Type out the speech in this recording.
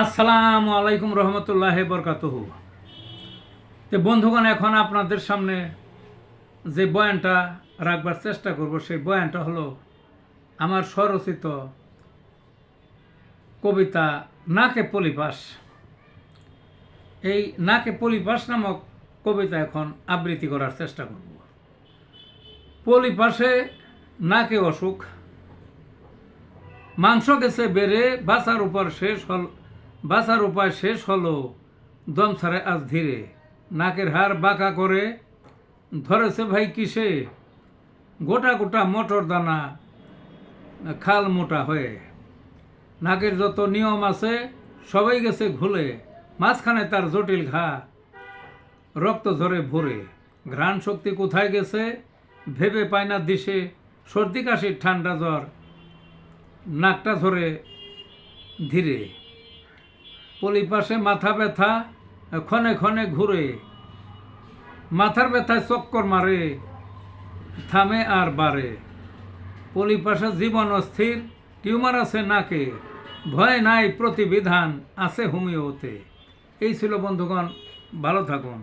আসসালামু আলাইকুম রহমতুল্লাহ বরকাতহু। তো বন্ধুগণ, এখন আপনাদের সামনে যে বয়ানটা রাখবার চেষ্টা করব, সেই বয়ানটা হলো আমার স্বরচিত কবিতা নাকে পলিপাস। এই নাকে পলিপাস নামক কবিতা এখন আবৃত্তি করার চেষ্টা করব। পলিপাসে নাকে অসুখ, মাংস গেছে বেড়ে, বাসার উপর শেষ হল বাসার উপায় শেষ হলো দম ছাড়ে আজ ধীরে। নাকের হাড় বাঁকা করে ধরেছে ভাই কিসে? গোটা গোটা মোটর দানা খাল মোটা হয়ে। নাকের যত নিয়ম আছে, সবাই গেছে ঘুলে। মাঝখানে তার জটিল ঘা রক্ত ঝরে ভরে। ঘ্রাণ শক্তি কোথায় গেছে, ভেবে পায় না দিশে। সর্দি কাশির ঠান্ডা জ্বর, নাকটা ধরে ধীরে। পলিপাশে মাথা ব্যথা, ক্ষণে ক্ষণে ঘুরে। মাথার ব্যথায় চক্কর মারে, থামে আর বাড়ে পলিপাশে জীবন অস্থির, টিউমার আছে নাকে, ভয় নাই প্রতিবিধান আছে হোমিওতে। এই ছিল বন্ধুগণ, ভালো থাকুন।